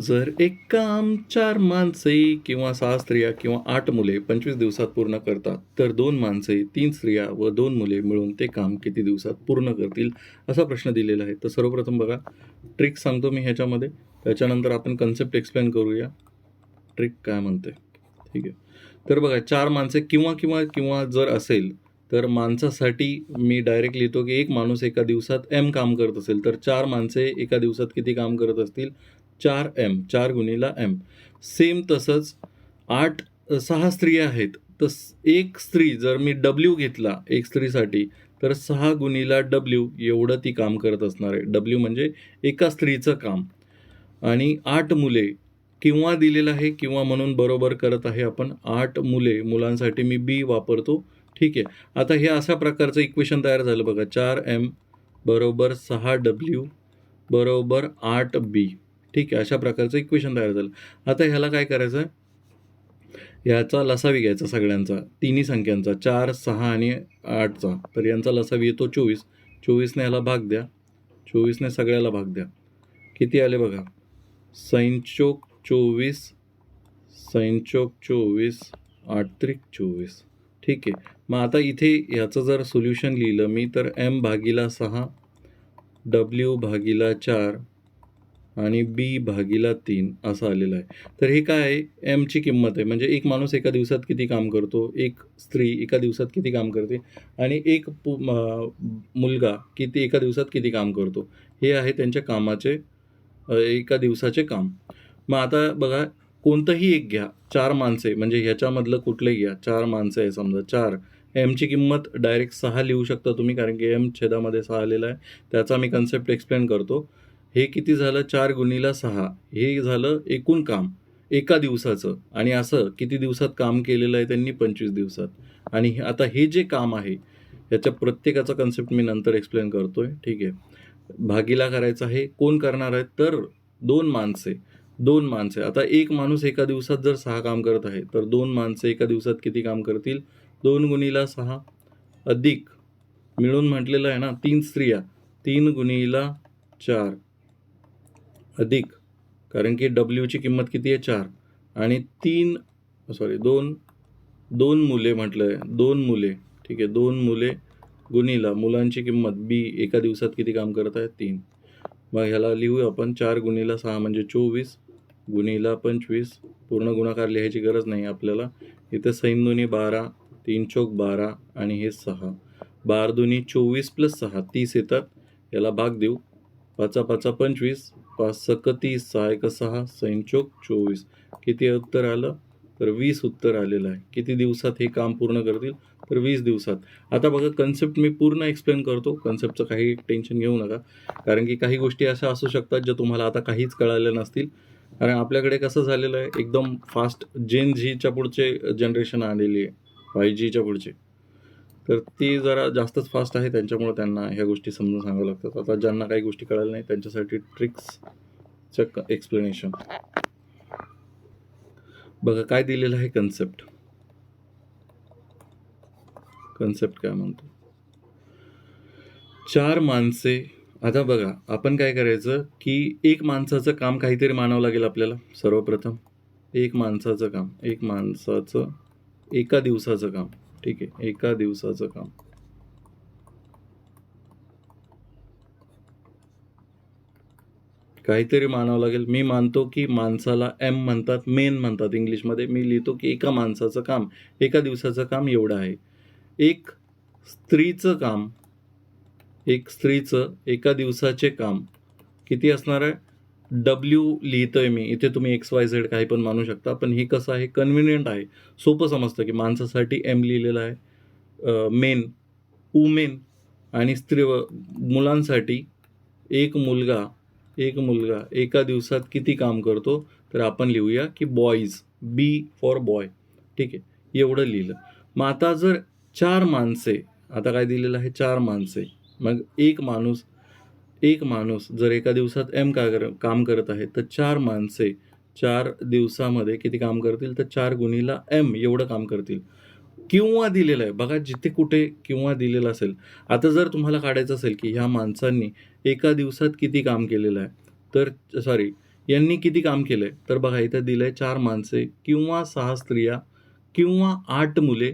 जर एक काम चार माणसे किंवा सहा स्त्रिया किंवा आठ मुले पंचवीस दिवसात पूर्ण करतात तर दोन माणसे तीन स्त्रिया व दोन मुले मिळून ते काम किती दिवसात पूर्ण करतील असा प्रश्न दिलेला आहे तर सर्वप्रथम बघा ट्रिक सांगतो मी ह्याच्यामध्ये त्याच्यानंतर आपण कन्सेप्ट एक्सप्लेन करूया ट्रिक काय म्हणते ठीक आहे तर बघा चार माणसे किंवा किंवा किंवा जर असेल तर माणसासाठी मी डायरेक्ट लिहितो की एक माणूस एका दिवसात एम काम करत असेल तर चार माणसे एका दिवसात किती काम करत असतील? चार एम चार गुणीला एम सेम तसंच आठ सहा स्त्रिया आहेत तर एक स्त्री जर मी डब्ल्यू घेतला एक स्त्रीसाठी तर सहा गुणीला डब्ल्यू एवढं ती काम करत असणार आहे. डब्ल्यू म्हणजे एका स्त्रीचं काम. आणि आठ मुले किंवा दिलेलं आहे किंवा म्हणून बरोबर करत आहे आपण आठ मुले मुलांसाठी मी बी वापरतो. ठीक आहे. आता हे अशा प्रकारचं इक्वेशन तयार झालं बघा. चार एम बरोबर सहा डब्ल्यू बरोबर आठ बी ठीक आहे अशा प्रकारचं इक्वेशन तयार झालं. आता ह्याला काय करायचं आहे ह्याचा लसावी घ्यायचा सगळ्यांचा तिन्ही संख्यांचा चार सहा आणि आठचा. तर यांचा लसावी येतो चोवीस. चोवीसने ह्याला भाग द्या. चोवीसने सगळ्याला भाग द्या. किती आले बघा? सैनचोक चोवीस सैनचोक चोवीस आठ त्रिक चोवीस. ठीक. आहे मग आता इथे ह्याचं जर सोल्युशन लिहिलं मी तर एम भागीला सहा डब्ल्यू भागीला चार आणि बी भागीला तीन असं आलेलं आहे. तर हे काय आहे? एमची किंमत आहे. म्हणजे एक माणूस एका दिवसात किती काम करतो? एक स्त्री एका दिवसात किती काम करते? आणि एक पु- मुलगा किती एका दिवसात किती काम करतो? हे आहे त्यांच्या कामाचे एका दिवसाचे काम. मग आता बघा कोणतंही एक घ्या. चार माणसे म्हणजे ह्याच्यामधलं कुठलंही घ्या. चार माणसं आहे समजा चार. एमची किंमत डायरेक्ट सहा लिहू शकता तुम्ही कारण की एम छेदामध्ये सहा आलेला आहे. त्याचा मी कन्सेप्ट एक्सप्लेन करतो. हे किती झालं? चार गुणीला सहा. हे झालं एकूण काम. एका दिवसाचं. आणि असं किती दिवसात काम केलेलं आहे त्यांनी? पंचवीस दिवसात. आणि हे- आता हे जे काम आहे याच्या प्रत्येकाचा कन्सेप्ट मी नंतर एक्सप्लेन करतो आहे ठीक आहे? भागीला करायचं आहे. कोण करणार आहे? तर दोन माणसे. दोन माणसे आता एक माणूस एका दिवसात जर सहा काम करत आहे तर दोन माणसे एका दिवसात किती काम करतील? दोन गुणीला सहा अधिक मिळून म्हटलेलं आहे ना तीन स्त्रिया. तीन गुणीला चार अधिक. कारण की डब्ल्यूची किंमत किती आहे? चार. आणि तीन सॉरी दोन दोन मुले म्हटलं आहे दोन मुले. ठीक आहे दोन मुले गुणीला. मुलांची किंमत बी एका दिवसात किती काम करत आहे? तीन. मग ह्याला लिहू आपण. चार गुणीला सहा म्हणजे चोवीस. गुणीला पंचवीस पूर्ण गुणाकार लिहायची गरज नाही आपल्याला. इथं सैन बारा तीन चौक बारा आणि हे सहा. बार दुनी चोवीस प्लस सहा तीस येतात. याला भाग देऊ. पाचा पाचा पंचवीस पाच सक तीस सहा एक सहा सैन चौक चोवीस. किती उत्तर आलं? तर वीस उत्तर आलेलं आहे. किती दिवसात हे काम पूर्ण करतील? तर वीस दिवसात. आता बघा कन्सेप्ट मी पूर्ण एक्सप्लेन करतो. कन्सेप्टचं काही टेन्शन घेऊ नका. कारण की काही गोष्टी अशा असू शकतात ज्या तुम्हाला आता काहीच कळाल्या नसतील. कारण आपल्याकडे कसं झालेलं आहे एकदम फास्ट जेन झीच्या पुढचे जनरेशन आलेली आहे फाय जीच्या पुढचे. तर ती जरा जास्तच फास्ट आहे त्यांच्यामुळे त्यांना ह्या गोष्टी समजून सांगाव्या लागतात. आता ज्यांना काही गोष्टी कळायला नाही त्यांच्यासाठी ट्रिक्सचं एक्सप्लेनेशन बघा काय दिलेलं आहे कन्सेप्ट कन्सेप्ट काय म्हणतो? चार माणसे आता बघा आपण काय करायचं की एक माणसाचं काम काहीतरी मानावं लागेल आपल्याला सर्वप्रथम. एक माणसाचं काम एक माणसाचं एका दिवसाचं काम. ठीक आहे एका दिवसाचं काम. काहीतरी मानावं लागेल. मी मानतो की माणसाला एम म्हणतात मेन म्हणतात इंग्लिशमध्ये. मी लिहितो की एका माणसाचं काम एका दिवसाचं काम एवढं आहे. एक स्त्रीचं काम एक स्त्रीचं एका दिवसाचे काम किती असणार आहे? डब्ल्यू लिहितो आहे मी. इथे तुम्ही एक्स वाय झेड काही पण मानू शकता. पण हे कसं आहे? कन्व्हिनियंट आहे. सोपं समजतं की माणसासाठी एम लिहिलेलं आहे. मेन उमेन आणि स्त्री मुलांसाठी एक मुलगा एक मुलगा एका दिवसात किती काम करतो? तर आपण लिहूया की बॉईज बी फॉर बॉय ठीक आहे. एवढं लिहिलं. मग आता जर चार माणसे आता काय दिलेलं आहे? चार माणसे. मग एक माणूस एक माणूस जर एका दिवसात एम का कर काम करत आहे तर चार माणसे चार दिवसामध्ये किती काम करतील? तर चार गुणीला एम एवढं काम करतील. किंवा दिलेलं आहे. बघा जिथे कुठे किंवा दिलेलं असेल. आता जर तुम्हाला काढायचं असेल की ह्या माणसांनी एका दिवसात किती काम केलेलं आहे तर सॉरी यांनी किती काम केलं आहे तर बघा इथं दिलं आहे चार माणसे किंवा सहा स्त्रिया किंवा आठ मुले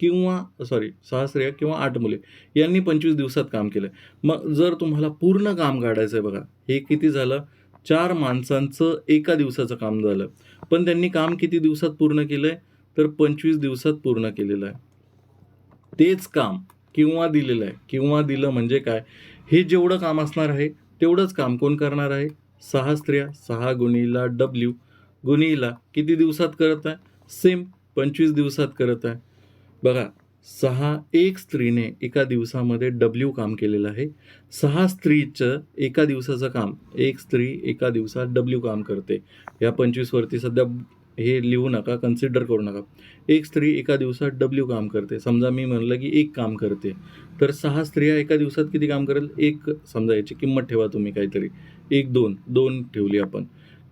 किंवा सॉरी सहा स्त्रिया किंवा आठ मुले यांनी पंचवीस दिवसात काम केलं. मग जर तुम्हाला पूर्ण काम काढायचं आहे बघा हे किती झालं? चार माणसांचं एका दिवसाचं काम झालं. पण त्यांनी काम किती दिवसात पूर्ण केलं आहे तर पंचवीस दिवसात पूर्ण केलेलं आहे. तेच काम किंवा दिलेलं आहे. किंवा दिलं म्हणजे काय? हे जेवढं काम असणार आहे तेवढंच काम कोण करणार आहे? सहा स्त्रिया सहा गुणीला डब्ल्यू गुणीला किती दिवसात करत आहे? सेम पंचवीस दिवसात करत आहे. बघा सहा एक स्त्रीने एका दिवसामध्ये डब्ल्यू काम केलेलं आहे. सहा स्त्रीचं एका दिवसाचं काम एक स्त्री एका दिवसात डब्ल्यू काम करते. या पंचवीसवरती सध्या हे लिहू नका कन्सिडर करू नका. एक स्त्री एका दिवसात डब्ल्यू काम करते. समजा मी म्हणलं की एक काम करते. तर सहा स्त्रिया एका दिवसात किती काम करेल एक समजा याची किंमत ठेवा तुम्ही काहीतरी. एक दोन दोन ठेवली आपण.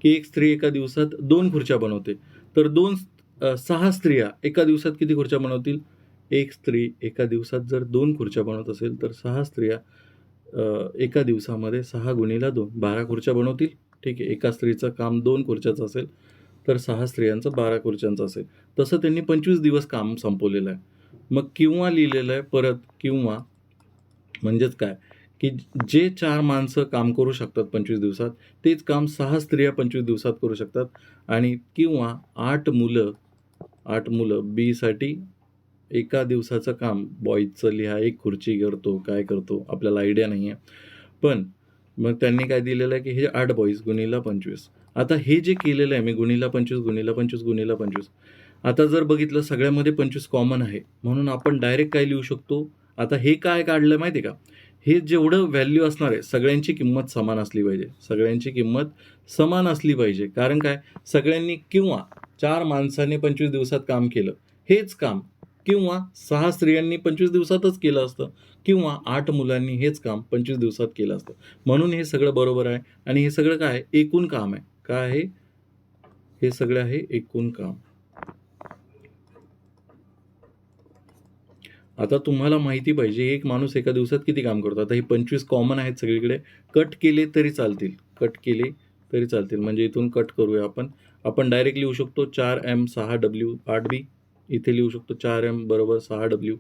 की एक स्त्री एका दिवसात दोन खुर्च्या बनवते. तर दोन सहा स्त्रिया एका दिवसात किती खुर्च्या बनवतील? एक स्त्री एका दिवसात जर दोन खुर्च्या बनवत असेल तर सहा स्त्रिया एका दिवसामध्ये सहा गुणीला दोन बारा खुर्च्या बनवतील. ठीक आहे एका स्त्रीचं काम दोन खुर्च्याचं असेल तर सहा स्त्रियांचं बारा खुर्च्यांचं असेल. तसं त्यांनी पंचवीस दिवस काम संपवलेलं आहे. मग किंवा लिहिलेलं आहे परत किंवा म्हणजेच काय? की जे चार माणसं काम करू शकतात पंचवीस दिवसात तेच काम सहा स्त्रिया पंचवीस दिवसात करू शकतात. आणि किंवा आठ मुलं आठ मुलं. बीसाठी एका दिवसाचं काम. बॉईजचं लिहा एक खुर्ची करतो काय करतो आपल्याला आयडिया नाही आहे पण मग त्यांनी काय दिलेलं आहे की हे आठ बॉईज गुणीला पंचवीस. आता हे जे केलेलं आहे मी गुणीला पंचवीस गुणीला पंचवीस गुणीला पंचवीस. आता जर बघितलं सगळ्यामध्ये पंचवीस कॉमन आहे. म्हणून आपण डायरेक्ट काय लिहू शकतो? आता हे काय काढलं माहिती आहे का? हे जेवढं व्हॅल्यू असणार आहे सगळ्यांची किंमत समान असली पाहिजे. सगळ्यांची किंमत समान असली पाहिजे. कारण काय? सगळ्यांनी किंवा चार माणसांनी पंचवीस दिवसात काम केलं. हेच काम किंवा सहा स्त्रियांनी पंचवीस दिवसातच केलं असतं किंवा आठ मुलांनी हेच काम पंचवीस दिवसात केलं असतं. म्हणून हे सगळं बरोबर आहे आणि हे सगळं काय आहे? एकूण काम आहे. काय आहे? हे सगळं आहे एकूण काम. आता तुम्हाला माहिती पाहिजे एक माणूस एका दिवसात किती काम करतो? आता हे पंचवीस कॉमन आहेत सगळीकडे. कट केले तरी चालतील. कट केले तरी चालतील. म्हणजे इथून कट करूया आपण. आपण डायरेक्ट लिहू शकतो चार एम सहा डब्ल्यू आठ बी इथे लिहू शकतो चार एम बरोबर सहा डब्ल्यू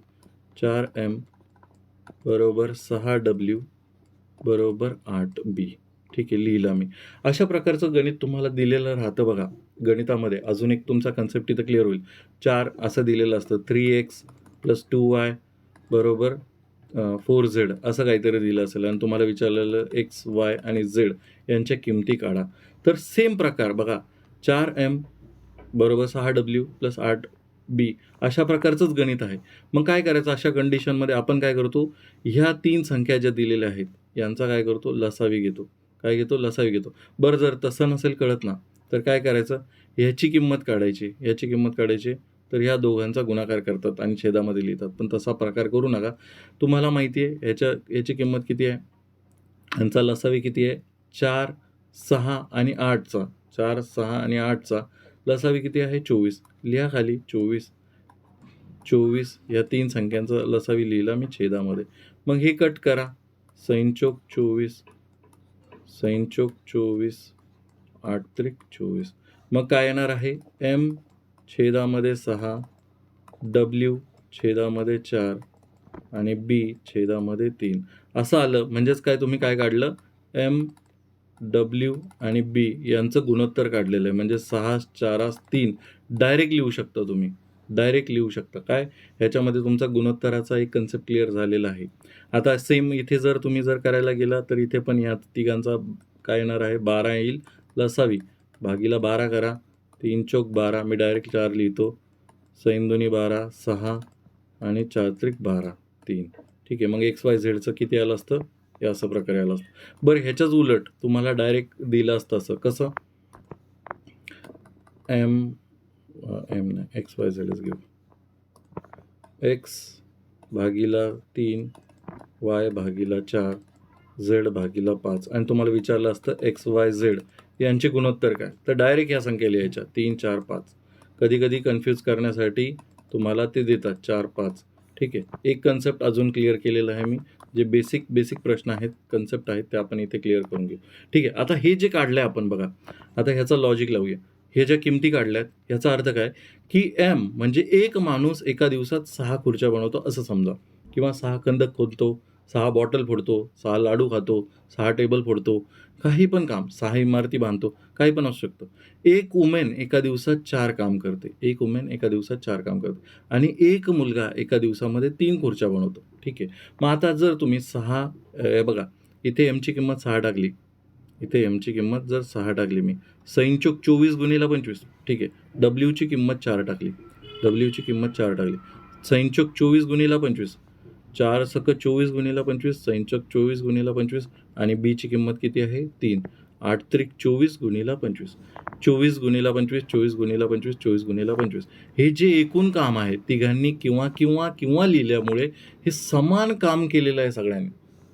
चार एम बरोबर सहा डब्ल्यू बरोबर आठ बी ठीक आहे लिहिलं मी अशा प्रकारचं गणित तुम्हाला दिलेलं राहतं बघा गणितामध्ये. अजून एक तुमचा कन्सेप्ट इथं क्लिअर होईल. चार असं दिलेलं असतं. Three X plus two Y बरोबर फोर झेड असं काहीतरी दिलं असेल. आणि तुम्हाला विचारलेलं एक्स वाय आणि झेड यांच्या किमती काढा. तर सेम प्रकार बघा. चार एम बरोबर सहा डब्ल्यू प्लस आठ बी अशा प्रकारचंच गणित आहे. मग काय करायचं? अशा कंडिशनमध्ये आपण काय करतो? ह्या तीन संख्या ज्या दिलेल्या आहेत यांचा काय करतो? लसावी घेतो. काय घेतो? लसावी घेतो. बरं जर तसं नसेल कळत ना तर काय करायचं? ह्याची किंमत काढायची. ह्याची किंमत काढायची. तर ह्या दोघांचा गुणाकार करतात आणि छेदामध्ये लिहितात. पण तसा प्रकार करू नका. तुम्हाला माहिती आहे ह्याच्या ह्याची किंमत किती आहे? ह्यांचा लसावी किती आहे? चार सहा आणि आठचा. चार सहा आणि आठचा लसावी किती आहे? चोवीस. लिहा खाली. चोवीस. चोवीस या तीन संख्यांचा लसावी लिहिला मी छेदामध्ये. मग हे कट करा. सैनचोक चोवीस. सैनचोक चोवीस. आठ त्रिक चोवीस. मग काय येणार आहे? एम छेदामध्ये सहा डब्ल्यू छेदामध्ये चार आणि बी छेदामध्ये तीन. असं आलं. म्हणजेच काय? तुम्ही काय काढलं? एम डब्ल्यू आणि बी यांचं गुणोत्तर काढलेलं आहे. म्हणजे सहा चारा तीन डायरेक्ट लिहू शकता तुम्ही. डायरेक्ट लिहू शकता. काय? ह्याच्यामध्ये तुमचा गुणोत्तराचा एक कन्सेप्ट क्लिअर झालेला आहे. आता सेम इथे जर तुम्ही जर करायला गेला तर इथे पण ह्या तिघांचा काय येणार आहे? बारा येईल. लसावी. भागीला बारा करा. तीन चौक बारा. मी डायरेक्ट चार लिहितो. सैंदोनी बारा सहा आणि चार त्रिक बारा तीन. ठीक आहे. मग एक्स वाय झेडचं किती आलं असतं? हे असं प्रकारे आलं असतं. बरं ह्याच्याच उलट तुम्हाला डायरेक्ट दिलं असतं असं. कसं? एम एम नाही. एक्स वाय झेडच घेऊ. एक्स भागीला तीन वाय भागीला चार झेड भागीला पाच. आणि तुम्हाला विचारलं असतं एक्स वाय झेड यांचे गुणोत्तर काय? तर डायरेक्ट ह्या संख्या लिहायच्या तीन चार पाच. कधी कधी कन्फ्यूज करण्यासाठी तुम्हाला ते देतात चार पाच. ठीक आहे. एक कन्सेप्ट अजून क्लिअर केलेलं आहे मी. जे बेसिक बेसिक प्रश्न आहेत कन्सेप्ट आहेत ते आपण इथे क्लिअर करून घेऊ. ठीक आहे. आता हे जे काढलं आहे आपण बघा. आता ह्याचा लॉजिक लावूया. हे ज्या किमती काढल्यात ह्याचा अर्थ काय? की एम म्हणजे एक माणूस एका दिवसात सहा खुर्च्या बनवतो असं समजा. किंवा सहा कंदक खोदतो सहा बॉटल फोडतो सहा लाडू खातो सहा टेबल फोडतो. काही पण काम सहा इमारती बांधतो काही पण असू शकतं. एक उमेन एका दिवसात चार काम करते. एक उमेन एका दिवसात चार काम करते. आणि एक मुलगा एका दिवसामध्ये तीन खुर्च्या बनवतो. ठीक आहे? मग आता जर तुम्ही सहा बघा इथे एमची किंमत सहा टाकली. इथे एमची किंमत जर सहा टाकली मी संचोक चोवीस गुणीला पंचवीस. ठीक आहे? डब्ल्यूची किंमत चार टाकली. डब्ल्यूची किंमत चार टाकली. संचोक चोवीस गुणीला पंचवीस. चार सक चोवीस गुणीला पंचवीस संचोक चोवीस गुणीला पंचवीस. आणि बीची किंमत किती आहे? तीन. आठ त्रिक चोवीस गुणीला पंचवीस. चोवीस गुणीला पंचवीस चोवीस गुणीला पंचवीस चोवीस गुणीला पंचवीस. हे जे एकूण काम आहे तिघांनी किंवा किंवा किंवा लिहिल्यामुळे हे समान काम केलेलं आहे सगळ्यांनी.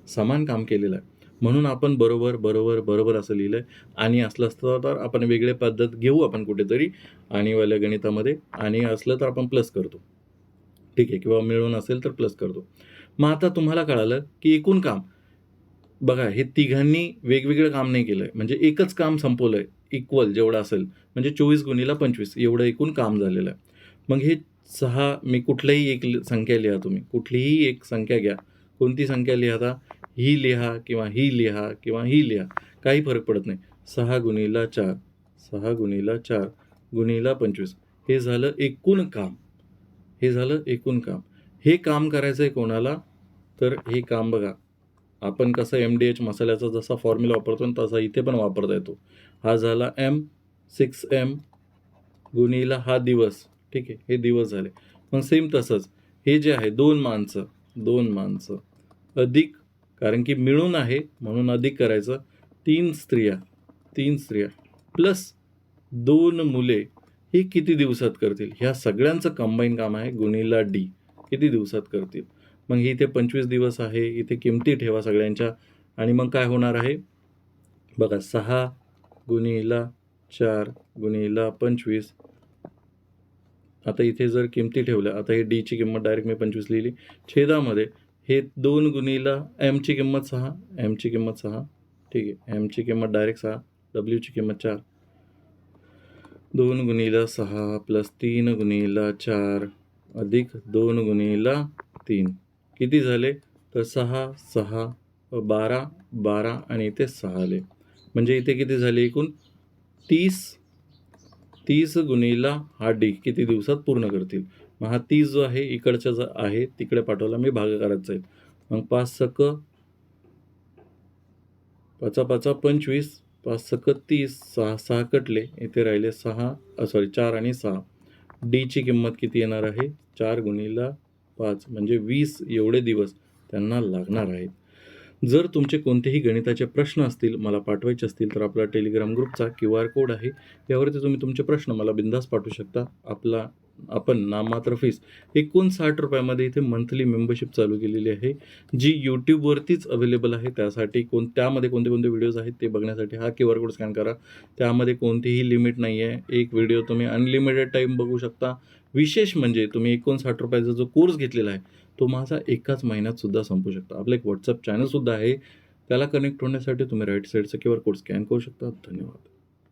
समान काम केलेलं आहे. म्हणून आपण बरोबर बरोबर बरोबर असं लिहिलं आहे आणि असलं असतं तर आपण वेगळे पद्धत घेऊ आपण कुठेतरी आणीवाल्या गणितामध्ये. आणि असलं तर आपण प्लस करतो. ठीक आहे. किंवा मिळून असेल तर प्लस करतो. मग आता तुम्हाला कळालं की एकूण काम. बघा हे तिघांनी वेगवेगळं काम नाही केलं आहे म्हणजे एकच काम संपवलं आहे इक्वल जेवढं असेल. म्हणजे चोवीस गुणीला पंचवीस एवढं एकूण काम झालेलं आहे. मग हे सहा मी कुठल्याही एक संख्या लिहा तुम्ही. कुठलीही एक संख्या घ्या. कोणती संख्या लिहा आता ही लिहा किंवा ही लिहा किंवा ही लिहा. काही फरक पडत नाही. सहा गुणीला चार सहा गुणीला चार गुणीला पंचवीस. हे झालं एकूण काम. हे झालं एकूण काम. हे काम करायचं आहे कोणाला? तर हे काम बघा. आपण कसं एम डी एच मसाल्याचा जसा फॉर्म्युला वापरतो तसा इथे पण वापरता येतो. हा झाला एम सिक्स एम गुणिला हा दिवस. ठीक आहे हे दिवस झाले. पण सेम तसंच हे जे आहे दोन माणसं दोन माणसं. अधिक कारण की मिळून आहे म्हणून अधिक करायचं. तीन स्त्रिया तीन स्त्रिया. प्लस दोन मुले हे किती दिवसात करतील? ह्या सगळ्यांचं कंबाईन काम आहे गुणिला डी किती दिवसात करतील? मग ही इथे पंचवीस दिवस आहे इथे किमती ठेवा सगळ्यांच्या. आणि मग काय होणार आहे? बघा सहा गुणिला चार गुणिला पंचवीस. आता इथे जर किमती ठेवल्या आता हे डीची किंमत डायरेक्ट मी पंचवीस लिहिली. छेदामध्ये हे दोन गुणिला एमची किंमत सहा एमची किंमत सहा. ठीक आहे एमची किंमत डायरेक्ट सहा डब्ल्यूची किंमत चार. दोन गुणिला सहा प्लस तीन गुणिला चार अधिक दोन गुणिला तीन. किती झाले? तर सहा सहा बारा बारा आणि इथे सहा आले. म्हणजे इथे किती झाले एकूण? तीस. तीस गुणीला हा डी किती दिवसात पूर्ण करतील? मग हा तीस जो आहे इकडचा जो आहे तिकडे पाठवला मी भागाकारात जाईल मग पाच सक पाचा पाचा पंचवीस पाच सक तीस सहा सहा कटले. इथे राहिले सहा सॉरी चार आणि सहा. डीची किंमत किती येणार आहे? चार गुणीला पाच म्हणजे वीस एवढे दिवस त्यांना लागणार आहेत. जर तुमचे कोणतेही गणिताचे प्रश्न असतील मला पाठवायचे असतील तर आपला टेलिग्राम ग्रुपचा क्यू आर कोड आहे. यावरती तुम्ही तुमचे प्रश्न मला बिंदास पाठवू शकता. आपला आपण नाममात्र फीस एकोणसाठ रुपयामध्ये इथे मंथली मेंबरशिप चालू केलेली आहे. जी यूट्यूबवरतीच अवेलेबल आहे त्यासाठी कोण त्यामध्ये कोणते कोणते व्हिडिओज आहेत ते बघण्यासाठी हा क्यू आर कोड स्कॅन करा. त्यामध्ये कोणतीही लिमिट नाही आहे एक व्हिडिओ तुम्ही अनलिमिटेड टाईम बघू शकता. विशेष म्हणजे तुम्ही एकोणसाठ रुपयाचा जो कोर्स घेतलेला आहे तो माझा एकाच महिन्यात सुद्धा संपू शकता. आपलं एक व्हॉट्सअप चॅनलसुद्धा आहे. त्याला कनेक्ट होण्यासाठी तुम्ही राईट साईडचा क्यू आर कोड स्कॅन करू शकता. धन्यवाद.